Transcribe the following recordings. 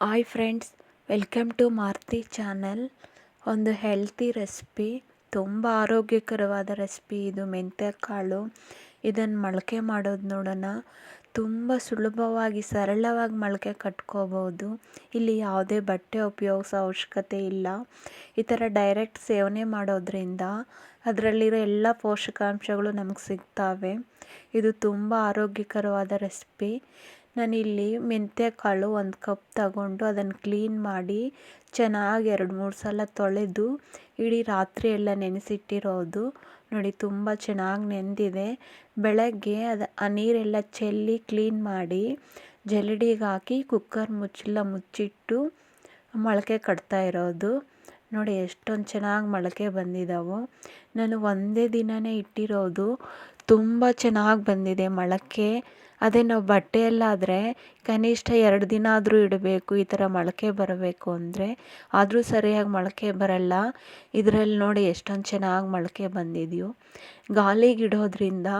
Hi friends welcome to Maruti channel ಒಂದು healthy recipe ತುಂಬ ಆರೋಗ್ಯಕರವಾದ ರೆಸಿಪಿ ಇದು ಮೆಂತ್ಯ ಕಾಳು ಇದನ್ನು ಮೊಳಕೆ ಮಾಡೋದು ನೋಡೋಣ. ತುಂಬ ಸುಲಭವಾಗಿ, ಸರಳವಾಗಿ ಮೊಳಕೆ ಕಟ್ಕೋಬೋದು. ಇಲ್ಲಿ ಯಾವುದೇ ಬಟ್ಟೆ ಉಪಯೋಗಿಸೋ ಅವಶ್ಯಕತೆ ಇಲ್ಲ. ಈ ಥರ ಡೈರೆಕ್ಟ್ ಸೇವನೆ ಮಾಡೋದ್ರಿಂದ ಅದರಲ್ಲಿರೋ ಎಲ್ಲ ಪೋಷಕಾಂಶಗಳು ನಮಗೆ ಸಿಗ್ತಾವೆ. ಇದು ತುಂಬ ಆರೋಗ್ಯಕರವಾದ ರೆಸಿಪಿ ನಾನಿಲ್ಲಿ ಮೆಂತ್ಯ ಕಾಳು ಒಂದು ಕಪ್ ತಗೊಂಡು ಅದನ್ನು ಕ್ಲೀನ್ ಮಾಡಿ ಚೆನ್ನಾಗಿ ಎರಡು ಮೂರು ಸಲ ತೊಳೆದು ಇಡೀ ರಾತ್ರಿ ಎಲ್ಲ ನೆನೆಸಿಟ್ಟಿರೋದು. ನೋಡಿ ತುಂಬ ಚೆನ್ನಾಗಿ ನೆಂದಿದೆ. ಬೆಳಗ್ಗೆ ಅದು, ಆ ನೀರೆಲ್ಲ ಚೆಲ್ಲಿ ಕ್ಲೀನ್ ಮಾಡಿ ಜರಡಿಗೆ ಹಾಕಿ ಕುಕ್ಕರ್ ಮುಚ್ಚಳ ಮುಚ್ಚಿಟ್ಟು ಮೊಳಕೆ ಕಟ್ತಾ ಇರೋದು. ನೋಡಿ ಎಷ್ಟೊಂದು ಚೆನ್ನಾಗಿ ಮೊಳಕೆ ಬಂದಿದ್ದಾವೆ ನಾನು ಒಂದೇ ದಿನವೇ ಇಟ್ಟಿರೋದು. ತುಂಬ ಚೆನ್ನಾಗಿ ಬಂದಿದೆ ಮೊಳಕೆ. ಅದೇ ನಾವು ಬಟ್ಟೆಯಲ್ಲಾದರೆ ಕನಿಷ್ಠ ಎರಡು ದಿನ ಆದರೂ ಇಡಬೇಕು, ಈ ಥರ ಮೊಳಕೆ ಬರಬೇಕು ಅಂದರೆ. ಆದರೂ ಸರಿಯಾಗಿ ಮೊಳಕೆ ಬರಲ್ಲ. ಇದರಲ್ಲಿ ನೋಡಿ ಎಷ್ಟೊಂದು ಚೆನ್ನಾಗಿ ಮೊಳಕೆ ಬಂದಿದೆಯೋ. ಗಾಲಿಗೆ ಇಡೋದ್ರಿಂದ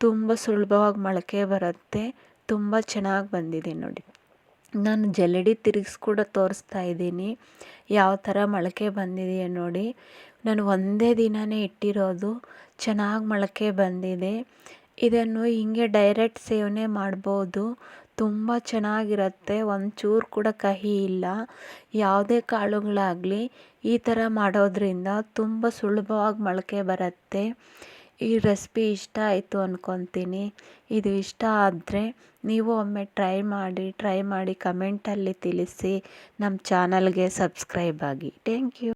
ತುಂಬ ಸುಲಭವಾಗಿ ಮೊಳಕೆ ಬರುತ್ತೆ. ತುಂಬ ಚೆನ್ನಾಗಿ ಬಂದಿದೆ ನೋಡಿ. ನಾನು ಜಲ್ಲಡಿ ತಿರುಗಿಸ್ ಕೂಡ ತೋರಿಸ್ತಾ ಇದ್ದೀನಿ. ಯಾವ ಥರ ಮೊಳಕೆ ಬಂದಿದೆಯಾ ನೋಡಿ. ನಾನು ಒಂದೇ ದಿನವೇ ಇಟ್ಟಿರೋದು. ಚೆನ್ನಾಗಿ ಮೊಳಕೆ ಬಂದಿದೆ. ಇದನ್ನು ಹೀಗೆ ಡೈರೆಕ್ಟ್ ಸೇವನೆ ಮಾಡ್ಬೋದು. ತುಂಬ ಚೆನ್ನಾಗಿರುತ್ತೆ. ಒಂಚೂರು ಕೂಡ ಕಹಿ ಇಲ್ಲ. ಯಾವುದೇ ಕಾಳುಗಳಾಗಲಿ ಈ ಥರ ಮಾಡೋದ್ರಿಂದ ತುಂಬ ಸುಲಭವಾಗಿ ಮೊಳಕೆ ಬರುತ್ತೆ. ಈ ರೆಸಿಪಿ ಇಷ್ಟ ಆಯಿತು ಅಂದ್ಕೊತೀನಿ ಇದು ಇಷ್ಟ ಆದರೆ ನೀವು ಒಮ್ಮೆ ಟ್ರೈ ಮಾಡಿ ಟ್ರೈ ಮಾಡಿ ಕಮೆಂಟಲ್ಲಿ ತಿಳಿಸಿ. ನಮ್ಮ ಚಾನಲ್ಗೆ ಸಬ್ಸ್ಕ್ರೈಬ್ ಆಗಿ. Thank you